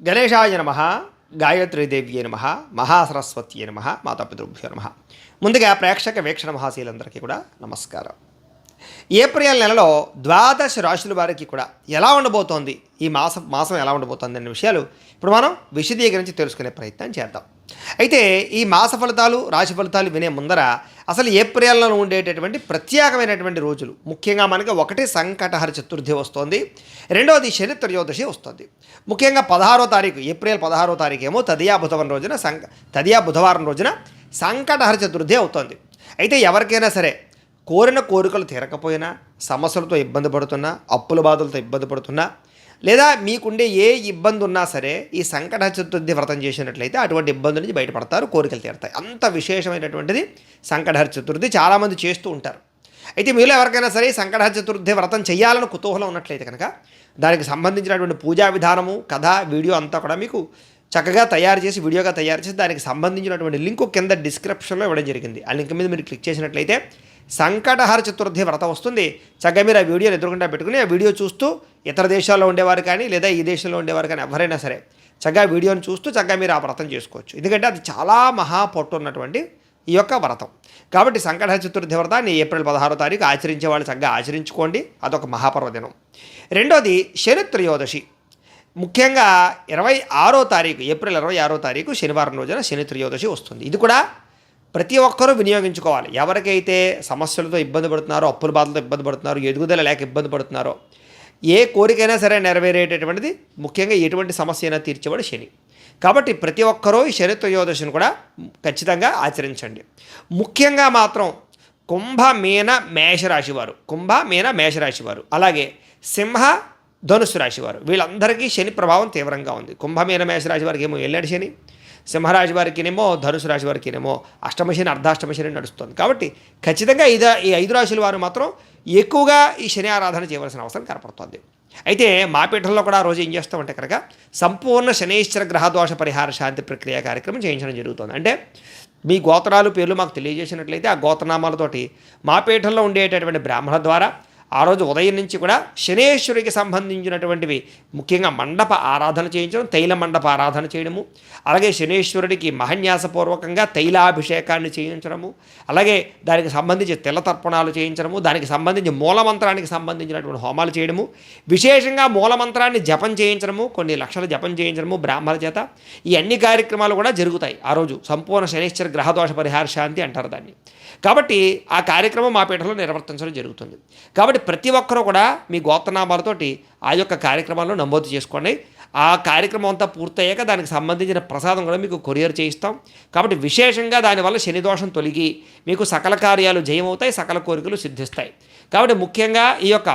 గణేశాయ నమ గాయత్రీదేవ్యే నమ మహాసరస్వత్యే నమ మాతాపితృభ్యో నమ. ముందుగా ప్రేక్షక వీక్షణ మహాశీలందరికీ కూడా నమస్కారం. ఏప్రిల్ నెలలో ద్వాదశ రాశుల వారికి కూడా ఎలా ఉండబోతోంది? ఈ మాసం మాసం ఎలా ఉండబోతోంది అనే విషయాలు ఇప్పుడు మనం విశదీకరించి తెలుసుకునే ప్రయత్నం చేద్దాం. అయితే ఈ మాస ఫలితాలు రాశి ఫలితాలు వినే ముందర అసలు ఏప్రిల్లో ఉండేటటువంటి ప్రత్యేకమైనటువంటి రోజులు. ముఖ్యంగా మనకి ఒకటి సంకటహర చతుర్థి వస్తుంది రెండవది శని త్రయోదశి వస్తుంది. ముఖ్యంగా పదహారో తారీఖు ఏప్రిల్ పదహారో తారీఖు ఏమో తదియా బుధవారం రోజున సంక తదియా బుధవారం రోజున సంకటహర చతుర్థి అవుతుంది. అయితే ఎవరికైనా సరే కోరిన కోరికలు తీరకపోయినా సమస్యలతో ఇబ్బంది పడుతున్నా అప్పుల బాధలతో ఇబ్బంది పడుతున్నా లేదా మీకుండే ఏ ఇబ్బంది ఉన్నా సరే ఈ సంకట చతుర్థి వ్రతం చేసినట్లయితే అటువంటి ఇబ్బంది నుంచి బయటపడతారు కోరికలు తీరుతాయి. అంత విశేషమైనటువంటిది సంకటహర చతుర్థి చాలామంది చేస్తూ ఉంటారు. అయితే మీలో ఎవరికైనా సరే ఈ సంకటహర చతుర్థి వ్రతం చేయాలని కుతూహలం ఉన్నట్లయితే కనుక దానికి సంబంధించినటువంటి పూజా విధానము కథ వీడియో అంతా కూడా మీకు చక్కగా తయారు చేసి వీడియోగా తయారు చేసి దానికి సంబంధించినటువంటి లింకు కింద డిస్క్రిప్షన్లో ఇవ్వడం జరిగింది. ఆ లింక్ మీద మీరు క్లిక్ చేసినట్లయితే సంకటహర చతుర్థి వ్రతం వస్తుంది. చక్కగా మీరు ఆ వీడియోని ఎదురుకుండా పెట్టుకుని ఆ వీడియో చూస్తూ ఇతర దేశాల్లో ఉండేవారు కానీ లేదా ఈ దేశంలో ఉండేవారు కానీ ఎవరైనా సరే చక్కగా వీడియోని చూస్తూ చక్కగా మీరు ఆ వ్రతం చేసుకోవచ్చు. ఎందుకంటే అది చాలా మహా పొట్టు ఉన్నటువంటి ఈ యొక్క వ్రతం. కాబట్టి సంకటహర చతుర్థి వ్రతాన్ని ఏప్రిల్ పదహారో తారీఖు ఆచరించే వాళ్ళు చక్కగా ఆచరించుకోండి. అదొక మహాపర్వదినం. రెండోది శనిత్రయోదశి. ముఖ్యంగా ఇరవై ఆరో తారీఖు ఏప్రిల్ ఇరవై ఆరో తారీఖు శనివారం రోజున శని త్రయోదశి వస్తుంది. ఇది కూడా ప్రతి ఒక్కరూ వినియోగించుకోవాలి. ఎవరికైతే సమస్యలతో ఇబ్బంది పడుతున్నారో అప్పుల బాధలతో ఇబ్బంది పడుతున్నారో ఎదుగుదల లేక ఇబ్బంది పడుతున్నారో ఏ కోరికైనా సరే నెరవేరేటటువంటిది ముఖ్యంగా ఎటువంటి సమస్య అయినా తీర్చేవాడు శని. కాబట్టి ప్రతి ఒక్కరూ ఈ శని త్రయోదశిని కూడా ఖచ్చితంగా ఆచరించండి. ముఖ్యంగా మాత్రం కుంభ మీన మేషరాశి వారు. కుంభ మీన మేషరాశి వారు. అలాగే సింహ ధనుసు రాశి వారు. వీళ్ళందరికీ శని ప్రభావం తీవ్రంగా ఉంది. కుంభ మీన మేషరాశి వారికి ఏమో వెళ్ళాడు శని. సింహరాశి వారికినేమో ధనుసు రాశి వారికినేమో అష్టమశని అర్ధాష్టమశని నడుస్తుంది. కాబట్టి ఖచ్చితంగా ఇద ఈ ఐదు రాశుల వారు మాత్రం ఎక్కువగా ఈ శని ఆరాధన చేయవలసిన అవసరం కనపడుతుంది. అయితే మా పీఠంలో కూడా ఆ రోజు ఏం చేస్తామంటే కనుక సంపూర్ణ శనేశ్వర గ్రహదోష పరిహార శాంతి ప్రక్రియ కార్యక్రమం చేయించడం జరుగుతుంది. అంటే మీ గోత్రాలు పేర్లు మాకు తెలియజేసినట్లయితే ఆ గోత్రనామాలతోటి మా పీఠంలో ఉండేటటువంటి బ్రాహ్మణ ద్వారా ఆ రోజు ఉదయం నుంచి కూడా శనేశ్వరికి సంబంధించినటువంటివి ముఖ్యంగా మండప ఆరాధన చేయించడం తైల మండప ఆరాధన చేయడము అలాగే శనేశ్వరుడికి మహన్యాసపూర్వకంగా తైలాభిషేకాన్ని చేయించడము అలాగే దానికి సంబంధించి తిలతర్పణాలు చేయించడము దానికి సంబంధించి మూలమంత్రానికి సంబంధించినటువంటి హోమాలు చేయడము విశేషంగా మూలమంత్రాన్ని జపం చేయించడము కొన్ని లక్షల జపం చేయించడము బ్రాహ్మణ చేత ఈ అన్ని కార్యక్రమాలు కూడా జరుగుతాయి ఆ రోజు. సంపూర్ణ శనేశ్వర గ్రహదోష పరిహార శాంతి అంటారు దాన్ని. కాబట్టి ఆ కార్యక్రమం మా పీఠంలో నిర్వర్తించడం జరుగుతుంది. కాబట్టి ప్రతి ఒక్కరూ కూడా మీ గోత్రనామాలతోటి ఆ యొక్క కార్యక్రమాలను నమోదు చేసుకోండి. ఆ కార్యక్రమం అంతా పూర్తయ్యాక దానికి సంబంధించిన ప్రసాదం కూడా మీకు కొరియర్ చేయిస్తాం. కాబట్టి విశేషంగా దానివల్ల శనిదోషం తొలగి మీకు సకల కార్యాలు జయమవుతాయి సకల కోరికలు సిద్ధిస్తాయి. కాబట్టి ముఖ్యంగా ఈ యొక్క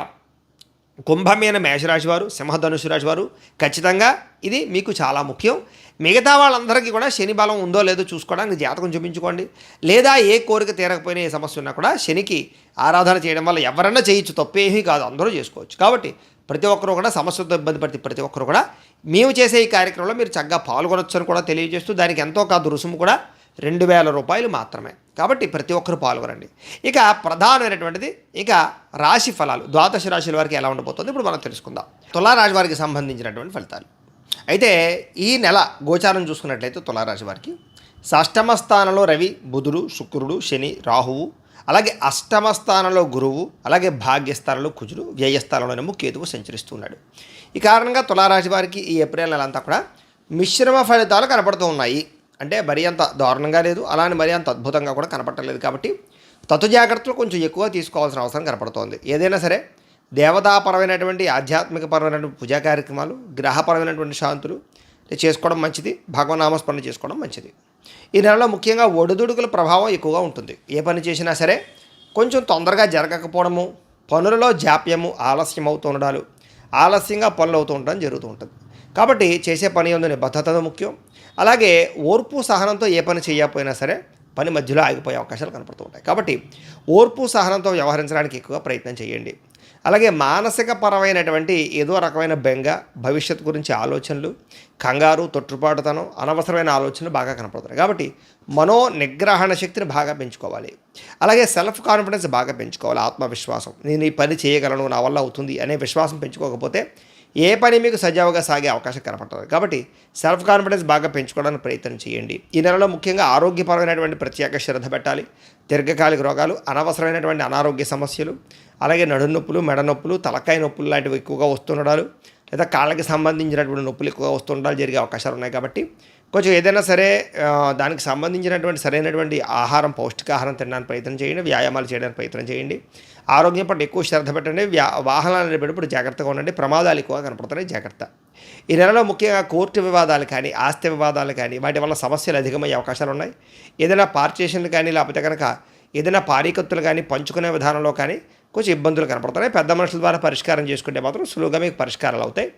కుంభమైన మేషరాశి వారు సింహధనుసు రాశి వారు ఖచ్చితంగా ఇది మీకు చాలా ముఖ్యం. మిగతా వాళ్ళందరికీ కూడా శని బలం ఉందో లేదో చూసుకోవడానికి జాతకం చూపించుకోండి. లేదా ఏ కోరిక తీరకపోయినా ఏ సమస్య ఉన్నా కూడా శనికి ఆరాధన చేయడం వల్ల ఎవరన్నా చేయొచ్చు తప్పేమీ కాదు అందరూ చేసుకోవచ్చు. కాబట్టి ప్రతి ఒక్కరూ కూడా సమస్యతో ఇబ్బంది పడితే ప్రతి ఒక్కరు కూడా మేము చేసే ఈ కార్యక్రమంలో మీరు చక్కగా పాల్గొనొచ్చు అని కూడా తెలియజేస్తూ దానికి ఎంతో కాదు రుసుము కూడా రెండు వేల రూపాయలు మాత్రమే. కాబట్టి ప్రతి ఒక్కరు పాల్గొనండి. ఇక ప్రధానమైనటువంటిది ఇక రాశి ఫలాలు. ద్వాదశ రాశుల వారికి ఎలా ఉండబోతుంది ఇప్పుడు మనం తెలుసుకుందాం. తులారాశి వారికి సంబంధించినటువంటి ఫలితాలు. అయితే ఈ నెల గోచారం చూసుకున్నట్లయితే తులారాశి వారికి షష్టమ స్థానంలో రవి బుధుడు శుక్రుడు శని రాహువు అలాగే అష్టమ స్థానంలో గురువు అలాగే భాగ్యస్థానంలో కుజుడు వ్యయస్థానంలోనేమో కేతువు సంచరిస్తున్నాడు ఈ కారణంగా తులారాశి వారికి ఈ ఏప్రిల్ నెల అంతా కూడా మిశ్రమ ఫలితాలు కనపడుతూ ఉన్నాయి. అంటే మరీ అంత దారుణంగా లేదు. అలానే మరీ అంత అద్భుతంగా కూడా కనపడలేదు కాబట్టి తత్తు జాగ్రత్తలు కొంచెం ఎక్కువ తీసుకోవాల్సిన అవసరం కనపడుతోంది. ఏదైనా సరే దేవతాపరమైనటువంటి ఆధ్యాత్మికపరమైనటువంటి పూజా కార్యక్రమాలు గ్రహపరమైనటువంటి శాంతులు చేసుకోవడం మంచిది. భగవనామస్మరణ చేసుకోవడం మంచిది. ఈ నెలలో ముఖ్యంగా ఒడిదుడుకుల ప్రభావం ఎక్కువగా ఉంటుంది. ఏ పని చేసినా సరే కొంచెం తొందరగా జరగకపోవడము పనులలో జాప్యము ఆలస్యం అవుతుండడాలు ఆలస్యంగా పనులు అవుతూ ఉండడం జరుగుతూ ఉంటుంది. కాబట్టి చేసే పని ఉందనే భద్రత ముఖ్యం. అలాగే ఓర్పు సహనంతో ఏ పని చేయకపోయినా సరే పని మధ్యలో ఆగిపోయే అవకాశాలు కనపడుతూ ఉంటాయి. కాబట్టి ఓర్పు సహనంతో వ్యవహరించడానికి ఎక్కువ ప్రయత్నం చేయండి. అలాగే మానసిక పరమైనటువంటి ఏదో రకమైన బెంగ భవిష్యత్తు గురించి ఆలోచనలు కంగారు తొట్టుపాటుతనం అనవసరమైన ఆలోచనలు బాగా కనపడుతున్నాయి కాబట్టి మనో నిగ్రహణ శక్తిని బాగా పెంచుకోవాలి. అలాగే సెల్ఫ్ కాన్ఫిడెన్స్ బాగా పెంచుకోవాలి. ఆత్మవిశ్వాసం. నేను ఈ పని చేయగలను నా వల్ల అవుతుంది అనే విశ్వాసం పెంచుకోకపోతే ఏ పని మీకు సజావుగా సాగే అవకాశం కనపడుతుంది. కాబట్టి సెల్ఫ్ కాన్ఫిడెన్స్ బాగా పెంచుకోవడానికి ప్రయత్నం చేయండి. ఈ నెలలో ముఖ్యంగా ఆరోగ్యపరమైనటువంటి ప్రత్యేక శ్రద్ధ పెట్టాలి. దీర్ఘకాలిక రోగాలు అనవసరమైనటువంటి అనారోగ్య సమస్యలు అలాగే నడుము నొప్పులు మెడ నొప్పులు తలకాయ నొప్పులు లాంటివి ఎక్కువగా వస్తుండడాలు లేదా కాళ్ళకి సంబంధించినటువంటి నొప్పులు ఎక్కువగా వస్తుండాలి జరిగే అవకాశాలు ఉన్నాయి కాబట్టి కొంచెం ఏదైనా సరే దానికి సంబంధించినటువంటి సరైనటువంటి ఆహారం పౌష్టికాహారం తినడానికి ప్రయత్నం చేయండి వ్యాయామాలు చేయడానికి ప్రయత్నం చేయండి. ఆరోగ్యం పట్ల ఎక్కువ శ్రద్ధ పెట్టండి వ్యా వాహనాలు నడిపేటప్పుడు జాగ్రత్తగా ఉండండి ప్రమాదాలు ఎక్కువగా కనపడుతున్నాయి జాగ్రత్త. ఈ నెలలో ముఖ్యంగా కోర్టు వివాదాలు కానీ ఆస్తి వివాదాలు కానీ వాటి వల్ల సమస్యలు అధికమయ్యే అవకాశాలు ఉన్నాయి. ఏదైనా పార్టీషన్లు కానీ లేకపోతే కనుక ఏదైనా పారీకత్తులు కానీ పంచుకునే విధానంలో కానీ కొంచెం ఇబ్బందులు కనపడుతున్నాయి. పెద్ద మనుషుల ద్వారా పరిష్కారం చేసుకుంటే మాత్రం సులువుగా మీకు పరిష్కారాలు అవుతాయి.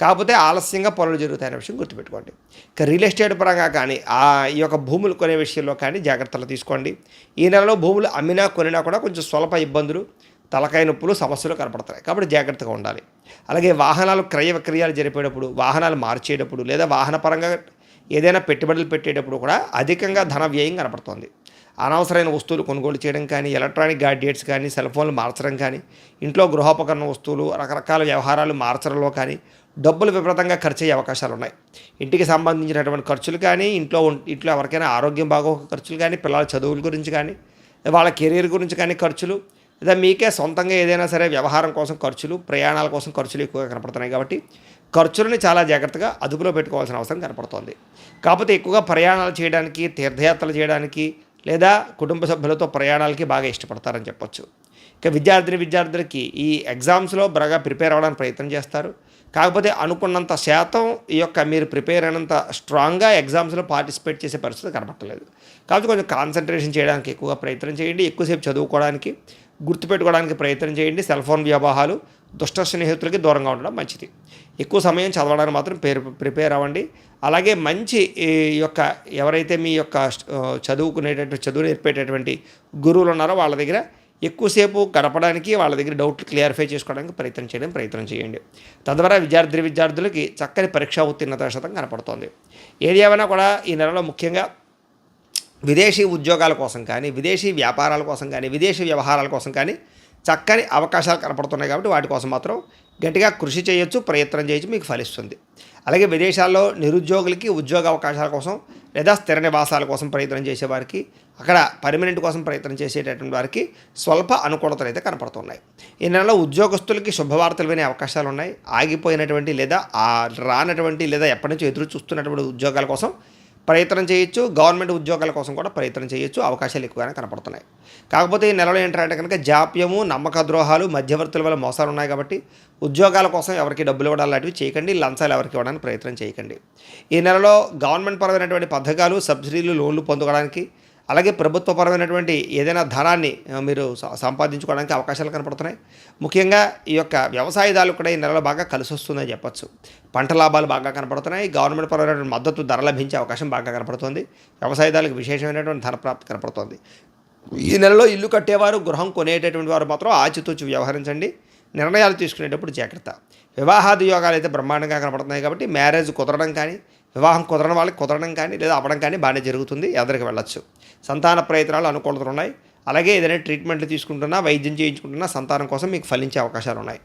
కాకపోతే ఆలస్యంగా పనులు జరుగుతాయనే విషయం గుర్తుపెట్టుకోండి. ఇక రియల్ ఎస్టేట్ పరంగా కానీ ఆ ఈ యొక్క భూములు కొనే విషయంలో కానీ జాగ్రత్తలు తీసుకోండి. ఈ నెలలో భూములు అమ్మినా కొనినా కూడా కొంచెం స్వల్ప ఇబ్బందులు తలకాయ నొప్పులు సమస్యలు కనపడతాయి. కాబట్టి జాగ్రత్తగా ఉండాలి. అలాగే వాహనాలు క్రయ విక్రయాలు జరిపేటప్పుడు వాహనాలు మార్చేటప్పుడు లేదా వాహన పరంగా ఏదైనా పెట్టుబడులు పెట్టేటప్పుడు కూడా అధికంగా ధన వ్యయం కనపడుతుంది. అనవసరమైన వస్తువులు కొనుగోలు చేయడం కానీ ఎలక్ట్రానిక్ గాడ్జెట్స్ కానీ సెల్ ఫోన్లు మార్చడం కానీ ఇంట్లో గృహోపకరణ వస్తువులు రకరకాల వ్యవహారాలు మార్చడంలో కానీ డబ్బులు విపరీతంగా ఖర్చు అయ్యే అవకాశాలు ఉన్నాయి ఇంటికి సంబంధించినటువంటి ఖర్చులు కానీ ఇంట్లో ఇంట్లో ఎవరికైనా ఆరోగ్యం బాగోక ఖర్చులు కానీ పిల్లల చదువుల గురించి కానీ వాళ్ళ కెరీర్ గురించి కానీ ఖర్చులు లేదా మీకే సొంతంగా ఏదైనా సరే వ్యవహారం కోసం ఖర్చులు ప్రయాణాల కోసం ఖర్చులు ఎక్కువగా కనపడుతున్నాయి కాబట్టి ఖర్చులని చాలా జాగ్రత్తగా అదుపులో పెట్టుకోవాల్సిన అవసరం కనపడుతోంది. కాకపోతే ఎక్కువగా ప్రయాణాలు చేయడానికి తీర్థయాత్రలు చేయడానికి లేదా కుటుంబ సభ్యులతో ప్రయాణాలకి బాగా ఇష్టపడతారని చెప్పొచ్చు. ఇక విద్యార్థిని విద్యార్థులకి ఈ ఎగ్జామ్స్లో బాగా ప్రిపేర్ అవ్వడానికి ప్రయత్నం చేస్తారు. కాకపోతే అనుకున్నంత శాతం ఈ యొక్క మీరు ప్రిపేర్ అయినంత స్ట్రాంగ్గా ఎగ్జామ్స్లో పార్టిసిపేట్ చేసే పరిస్థితి కనపడలేదు కాబట్టి కొంచెం కాన్సన్ట్రేషన్ చేయడానికి ఎక్కువగా ప్రయత్నం చేయండి ఎక్కువసేపు చదువుకోవడానికి గుర్తుపెట్టుకోవడానికి ప్రయత్నం చేయండి సెల్ ఫోన్ వ్యవహారాలు దుష్ట స్నేహితులకి దూరంగా ఉండడం మంచిది. ఎక్కువ సమయం చదవడానికి మాత్రం పేరు ప్రిపేర్ అవ్వండి. అలాగే మంచి ఈ యొక్క ఎవరైతే మీ యొక్క చదువుకునేటటువంటి చదువు నేర్పేటటువంటి గురువులు ఉన్నారో వాళ్ళ దగ్గర ఎక్కువసేపు గడపడానికి వాళ్ళ దగ్గర డౌట్లు క్లియరిఫై చేసుకోవడానికి ప్రయత్నం చేయడం ప్రయత్నం చేయండి. తద్వారా విద్యార్థి విద్యార్థులకి చక్కని పరీక్షా ఉత్తీర్ణత శాతం కనపడుతోంది. ఏది ఏమైనా కూడా ఈ నెలలో ముఖ్యంగా విదేశీ ఉద్యోగాల కోసం కానీ విదేశీ వ్యాపారాల కోసం కానీ విదేశీ వ్యవహారాల కోసం కానీ చక్కని అవకాశాలు కనపడుతున్నాయి కాబట్టి వాటి కోసం మాత్రం గట్టిగా కృషి చేయొచ్చు ప్రయత్నం చేయొచ్చు మీకు ఫలిస్తుంది. అలాగే విదేశాల్లో నిరుద్యోగులకి ఉద్యోగ అవకాశాల కోసం లేదా స్థిర నివాసాల కోసం ప్రయత్నం చేసేవారికి అక్కడ పర్మనెంట్ కోసం ప్రయత్నం చేసేటటువంటి వారికి స్వల్ప అనుకూలతలు అయితే కనపడుతున్నాయి. ఈ నెలలో ఉద్యోగస్తులకి శుభవార్తలు వినే అవకాశాలు ఉన్నాయి. ఆగిపోయినటువంటి లేదా రానటువంటి లేదా ఎప్పటి నుంచో ఎదురు చూస్తున్నటువంటి ఉద్యోగాల కోసం ప్రయత్నం చేయొచ్చు. గవర్నమెంట్ ఉద్యోగాల కోసం కూడా ప్రయత్నం చేయొచ్చు. అవకాశాలు ఎక్కువగానే కనపడుతున్నాయి. కాకపోతే ఈ నెలలో ఏంటంటే కనుక జాప్యము నమ్మక ద్రోహాలు మధ్యవర్తుల వల్ల మోసాలు ఉన్నాయి కాబట్టి ఉద్యోగాల కోసం ఎవరికి డబ్బులు ఇవ్వడం లాంటివి చేయకండి. లంచాలు ఎవరికి ఇవ్వడానికి ప్రయత్నం చేయకండి. ఈ నెలలో గవర్నమెంట్ పరమైనటువంటి పథకాలు సబ్సిడీలు లోన్లు పొందుకోవడానికి అలాగే ప్రభుత్వపరమైనటువంటి ఏదైనా ధనాన్ని మీరు సంపాదించుకోవడానికి అవకాశాలు కనపడుతున్నాయి. ముఖ్యంగా ఈ యొక్క వ్యవసాయదారులు కూడా ఈ నెలలో బాగా కలిసి వస్తుందని చెప్పొచ్చు. పంట లాభాలు బాగా కనపడుతున్నాయి. గవర్నమెంట్ పరమైనటువంటి మద్దతు ధర లభించే అవకాశం బాగా కనపడుతుంది. వ్యవసాయదారులకు విశేషమైనటువంటి ధన ప్రాప్తి కనపడుతుంది. ఈ నెలలో ఇల్లు కట్టేవారు గృహం కొనేటటువంటి వారు మాత్రం ఆచితూచి వ్యవహరించండి. నిర్ణయాలు తీసుకునేటప్పుడు జాగ్రత్త. వివాహాది యోగాలు అయితే బ్రహ్మాండంగా కనపడుతున్నాయి కాబట్టి మ్యారేజ్ కుదరడం కానీ వివాహం కుదరని వాళ్ళకి కుదరడం కానీ లేదా అవ్వడం కానీ బాగానే జరుగుతుంది ఎదరికి వెళ్ళొచ్చు. సంతాన ప్రయత్నాలు అనుకూలతలు ఉన్నాయి. అలాగే ఏదైనా ట్రీట్మెంట్లు తీసుకుంటున్నా వైద్యం చేయించుకుంటున్నా సంతానం కోసం మీకు ఫలించే అవకాశాలు ఉన్నాయి.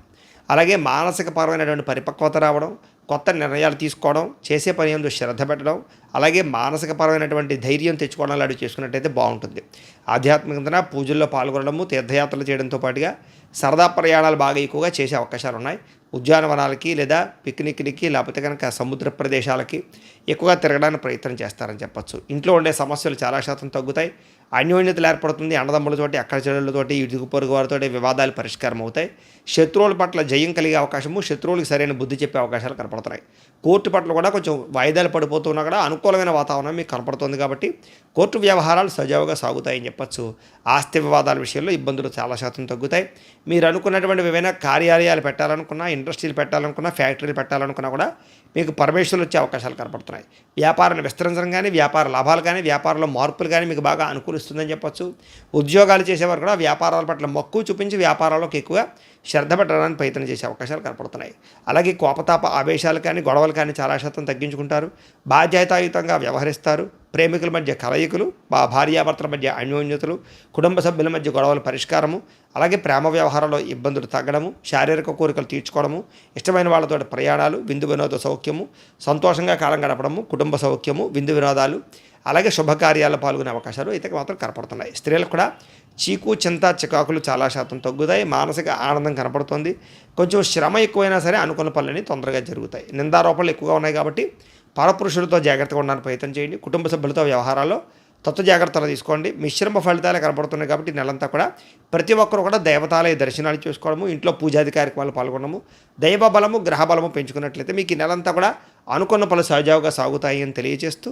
అలాగే మానసిక పరమైనటువంటి పరిపక్వత రావడం కొత్త నిర్ణయాలు తీసుకోవడం చేసే పని ఎందు శ్రద్ధ పెట్టడం అలాగే మానసికపరమైనటువంటి ధైర్యం తెచ్చుకోవడం లాంటివి చేసుకున్నట్టయితే బాగుంటుంది. ఆధ్యాత్మికతన పూజల్లో పాల్గొనడము తీర్థయాత్రలు చేయడంతో పాటుగా సరదా ప్రయాణాలు బాగా ఎక్కువగా చేసే అవకాశాలు ఉన్నాయి. ఉద్యానవనాలకి లేదా పిక్నిక్లకి లేకపోతే కనుక సముద్ర ప్రదేశాలకి ఎక్కువగా తిరగడానికి ప్రయత్నం చేస్తారని చెప్పచ్చు. ఇంట్లో ఉండే సమస్యలు చాలా శాతం తగ్గుతాయి. అన్యోన్యతలు ఏర్పడుతుంది. అన్నదమ్ములతోటి అక్కడ చెడులతోటి ఇరుగు పొరుగు వారితోటి వివాదాలు పరిష్కారం అవుతాయి. శత్రువుల పట్ల జయం కలిగే అవకాశము శత్రువులకు సరైన బుద్ధి చెప్పే అవకాశాలు కనపడుతున్నాయి. కోర్టు పట్ల కూడా కొంచెం వాయిదాలు పడిపోతున్నా కూడా అనుకూలమైన వాతావరణం మీకు కనపడుతుంది కాబట్టి కోర్టు వ్యవహారాలు సజావుగా సాగుతాయని చెప్పొచ్చు. ఆస్తి వివాదాల విషయంలో ఇబ్బందులు చాలా శాతం తగ్గుతాయి. మీరు అనుకున్నటువంటి ఏవైనా కార్యాలయాలు పెట్టాలనుకున్నా ఇండస్ట్రీలు పెట్టాలనుకున్నా ఫ్యాక్టరీలు పెట్టాలనుకున్నా కూడా మీకు పర్మిషన్లు వచ్చే అవకాశాలు కనపడుతున్నాయి. వ్యాపారాన్ని విస్తరించడం కానీ వ్యాపార లాభాలు కానీ వ్యాపారంలో మార్పులు కానీ మీకు బాగా అనుకూలిస్తుందని చెప్పొచ్చు. ఉద్యోగాలు చేసేవారు కూడా వ్యాపారాల పట్ల మక్కువ చూపించి వ్యాపారాల్లోకి ఎక్కువగా శ్రద్ధ పెట్టడానికి ప్రయత్నం చేసే అవకాశాలు కనపడుతున్నాయి. అలాగే కోపతాప ఆవేశాలు కానీ గొడవలు కానీ చాలా శాతం తగ్గించుకుంటారు. బాధ్యతాయుతంగా వ్యవహరిస్తారు. ప్రేమికుల మధ్య కలయికలు మా భార్యాభర్తల మధ్య అన్యోన్యతలు కుటుంబ సభ్యుల మధ్య గొడవల పరిష్కారము అలాగే ప్రేమ వ్యవహారంలో ఇబ్బందులు తగ్గడము శారీరక కోరికలు తీర్చుకోవడము ఇష్టమైన వాళ్ళతో ప్రయాణాలు విందు వినోద సౌఖ్యము సంతోషంగా కాలం గడపడము కుటుంబ సౌఖ్యము విందు వినోదాలు అలాగే శుభకార్యాల్లో పాల్గొనే అవకాశాలు అయితే మాత్రం కనపడుతున్నాయి. స్త్రీలకు కూడా చీకు చింత చికాకులు చాలా శాతం తగ్గుతాయి. మానసిక ఆనందం కనపడుతుంది. కొంచెం శ్రమ ఎక్కువైనా సరే అనుకున్న పనులని తొందరగా జరుగుతాయి. నిందారోపణలు ఎక్కువగా ఉన్నాయి కాబట్టి పరపురుషులతో జాగ్రత్తగా ఉండడానికి ప్రయత్నం చేయండి. కుటుంబ సభ్యులతో వ్యవహారాల్లో తత్వ జాగ్రత్తలు తీసుకోండి. మిశ్రమ ఫలితాలు కనపడుతున్నాయి కాబట్టి నెలంతా కూడా ప్రతి ఒక్కరు కూడా దేవతాలయ దర్శనాలు చేసుకోవడము ఇంట్లో పూజాది కార్యక్రమాలు పాల్గొనడము దైవ బలము గ్రహ బలము పెంచుకున్నట్లయితే మీకు ఈ నెలంతా కూడా అనుకున్న పలు సహజావుగా సాగుతాయి అని తెలియజేస్తూ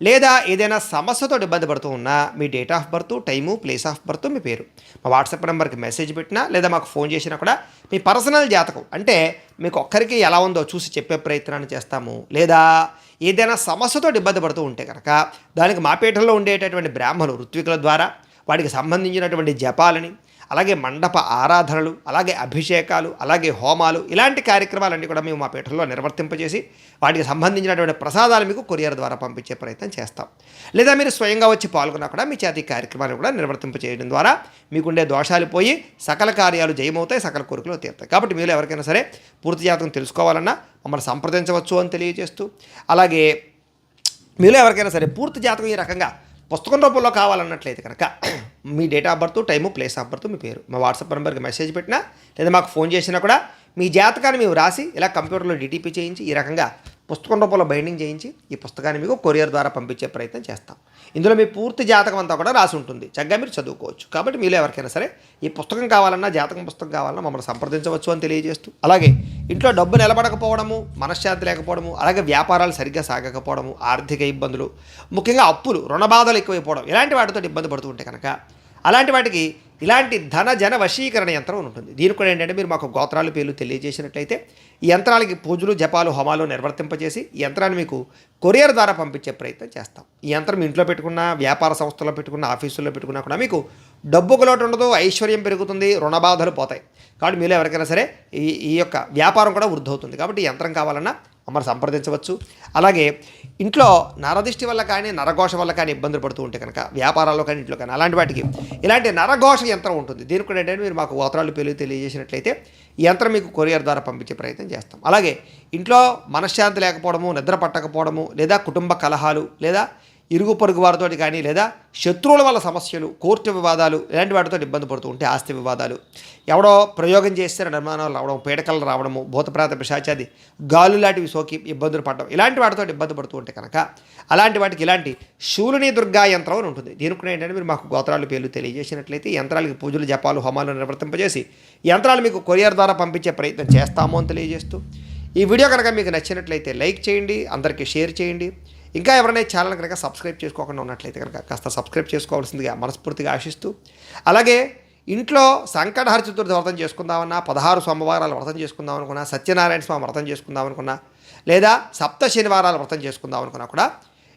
లేదా ఏదైనా సమస్యతో ఇబ్బంది పడుతూ ఉన్నా మీ date of birth time place of birth మీ పేరు. మా వాట్సాప్ నెంబర్కి మెసేజ్ పెట్టినా లేదా మాకు ఫోన్ చేసినా కూడా మీ పర్సనల్ జాతకం. అంటే మీకు ఒక్కరికి ఎలా ఉందో చూసి చెప్పే ప్రయత్నాన్ని చేస్తాము. లేదా ఏదైనా సమస్యతో ఇబ్బంది పడుతూ ఉంటే కనుక దానికి మా పీఠంలో ఉండేటటువంటి బ్రాహ్మణులు ఋత్వికుల ద్వారా వాటికి సంబంధించినటువంటి జపాలని అలాగే మండప ఆరాధనలు అలాగే అభిషేకాలు అలాగే హోమాలు ఇలాంటి కార్యక్రమాలన్నీ కూడా మేము మా పీఠంలో నిర్వర్తింపజేసి వాటికి సంబంధించినటువంటి ప్రసాదాలు మీకు కొరియర్ ద్వారా పంపించే ప్రయత్నం చేస్తాం. లేదా మీరు స్వయంగా వచ్చి పాల్గొన్నా కూడా మీ చేతి కార్యక్రమాలు కూడా నిర్వర్తింప చేయడం ద్వారా మీకుండే దోషాలు పోయి సకల కార్యాలు జయమవుతాయి సకల కోరికలు తీరుతాయి. కాబట్టి మీరు ఎవరికైనా సరే పూర్తి జాతకం తెలుసుకోవాలన్నా మమ్మల్ని సంప్రదించవచ్చు అని తెలియజేస్తూ అలాగే మీలో ఎవరికైనా సరే పూర్తి జాతకం ఈ రకంగా పుస్తకం రూపంలో కావాలన్నట్లయితే కనుక మీ date of birth time place of birth మీ పేరు. మా వాట్సాప్ నెంబర్కి మెసేజ్ పెట్టినా లేదా మాకు ఫోన్ చేసినా కూడా మీ జాతకాన్ని మేము రాసి ఇలా కంప్యూటర్లో డిటిపి చేయించి ఈ రకంగా పుస్తకం రూపంలో బైండింగ్ చేయించి ఈ పుస్తకాన్ని మీకు కొరియర్ ద్వారా పంపించే ప్రయత్నం చేస్తాం. ఇందులో మీ పూర్తి జాతకం అంతా కూడా రాసి ఉంటుంది. చక్కగా మీరు చదువుకోవచ్చు. కాబట్టి మీలో ఎవరికైనా సరే ఈ పుస్తకం కావాలన్నా జాతకం పుస్తకం కావాలన్నా మమ్మల్ని సంప్రదించవచ్చు అని తెలియజేస్తూ అలాగే ఇంట్లో డబ్బు నిలబడకపోవడము మనశ్శాంతి లేకపోవడము అలాగే వ్యాపారాలు సరిగ్గా సాగకపోవడము ఆర్థిక ఇబ్బందులు ముఖ్యంగా అప్పులు రుణబాధలు ఎక్కువైపోవడం ఇలాంటి వాటితో ఇబ్బంది పడుతూ ఉంటే కనుక అలాంటి వాటికి ఇలాంటి ధన జన వశీకరణ యంత్రం ఉంటుంది. దీనికి కూడా ఏంటంటే మీరు మాకు గోత్రాలు పేర్లు తెలియజేసినట్లయితే ఈ యంత్రాలకి పూజలు జపాలు హోమాలు నిర్వర్తింపజేసి ఈ యంత్రాన్ని మీకు కొరియర్ ద్వారా పంపించే ప్రయత్నం చేస్తాం. ఈ యంత్రం ఇంట్లో పెట్టుకున్న వ్యాపార సంస్థలో పెట్టుకున్న ఆఫీసుల్లో పెట్టుకున్నా కూడా మీకు డబ్బుకు లోటు ఉండదు ఐశ్వర్యం పెరుగుతుంది రుణబాధలు పోతాయి. కాబట్టి మీరు ఎవరికైనా సరే ఈ ఈ యొక్క వ్యాపారం కూడా వృద్ధి అవుతుంది కాబట్టి ఈ యంత్రం కావాలన్నా మమ్మల్ని సంప్రదించవచ్చు. అలాగే ఇంట్లో నరదిష్టి వల్ల కానీ నరఘోష వల్ల కానీ ఇబ్బందులు పడుతూ ఉంటే కనుక వ్యాపారాల్లో కానీ ఇంట్లో కానీ అలాంటి వాటికి ఇలాంటి నరఘోష యంత్రం ఉంటుంది. దీనికి కూడా ఏంటంటే మీరు మాకు గోత్రాలు పేర్లు తెలియజేసినట్లయితే ఈ యంత్రం మీకు కొరియర్ ద్వారా పంపించే ప్రయత్నం చేస్తాం. అలాగే ఇంట్లో మనశ్శాంతి లేకపోవడము నిద్ర పట్టకపోవడము లేదా కుటుంబ కలహాలు లేదా ఇరుగు పొరుగు వారితో కానీ లేదా శత్రువుల వల్ల సమస్యలు కోర్టు వివాదాలు ఇలాంటి వాటితో ఇబ్బంది పడుతూ ఉంటే ఆస్తి వివాదాలు. ఎవడో ప్రయోగం చేస్తే నిర్మాణాలు రావడం పీడకలు రావడము భూతప్రాత పిశాచాది గాలు లాంటివి సోకి ఇబ్బందులు పడడం ఇలాంటి వాటితో ఇబ్బంది పడుతూ ఉంటే కనుక అలాంటి వాటికి ఇలాంటి శూలిని దుర్గా యంత్రం అని ఉంటుంది. దీనికి కూడా ఏంటంటే మీరు మాకు గోత్రాలు పేర్లు తెలియజేసినట్లయితే యంత్రాలకి పూజలు జపాలు హోమాలు నిర్వర్తింపజేసి యంత్రాలు మీకు కొరియర్ ద్వారా పంపించే ప్రయత్నం చేస్తాము అని తెలియజేస్తూ ఈ వీడియో కనుక మీకు నచ్చినట్లయితే లైక్ చేయండి అందరికీ షేర్ చేయండి. ఇంకా ఎవరైనా ఛానల్ కనుక సబ్స్క్రైబ్ చేసుకోకుండా ఉన్నట్లయితే కనుక కాస్త సబ్స్క్రైబ్ చేసుకోవాల్సిందిగా మనస్ఫూర్తిగా ఆశిస్తూ అలాగే ఇంట్లో సంకటహర చతుర్థి వ్రతం చేసుకుందామన్నా పదహారు సోమవారాలు వ్రతం చేసుకుందాం అనుకున్నా సత్యనారాయణ స్వామి వ్రతం చేసుకుందాం అనుకున్నా లేదా సప్త శనివారాలు వ్రతం చేసుకుందాం అనుకున్నా కూడా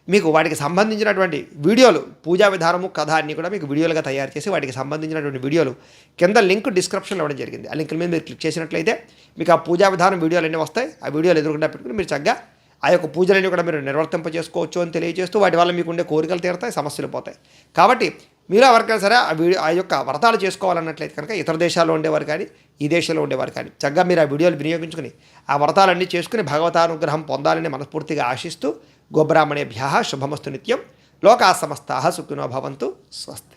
మీకు వాటికి సంబంధించినటువంటి వీడియోలు పూజా విధానము కథ అన్నీ కూడా మీకు వీడియోలుగా తయారు చేసి వాటికి సంబంధించినటువంటి వీడియోలు కింద లింక్ డిస్క్రిప్షన్లో ఇవ్వడం జరిగింది. ఆ లింక్ మీద మీరు క్లిక్ చేసినట్లయితే మీకు ఆ పూజా విధానం వీడియోలు అన్నీ వస్తాయి. ఆ వీడియోలు ఎదురుకుండా పెట్టుకుని మీరు చక్కగా ఆ యొక్క పూజలన్నీ కూడా మీరు నిర్వర్తింప చేసుకోవచ్చు అని తెలియజేస్తూ వాటి వల్ల మీకు ఉండే కోరికలు తీరుతాయి సమస్యలు పోతాయి. కాబట్టి మీరు ఎవరికైనా సరే ఆ వీడియో ఆ యొక్క వ్రతాలు చేసుకోవాలన్నట్లయితే కనుక ఇతర దేశాల్లో ఉండేవారు కానీ ఈ దేశంలో ఉండేవారు కానీ చక్కగా మీరు ఆ వీడియోలు వినియోగించుకుని ఆ వ్రతాలన్నీ చేసుకుని భగవతానుగ్రహం పొందాలని మనస్ఫూర్తిగా ఆశిస్తూ గోబ్రాహ్మణేభ్య శుభమస్తు నిత్యం. లోకా సమస్తా సుఖినో భవంతు. స్వస్తి.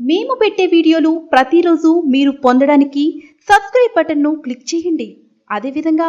మేము పెట్టే వీడియోలు ప్రతిరోజు మీరు పొందడానికి సబ్స్క్రైబ్ బటన్ను క్లిక్ చేయండి. అదేవిధంగా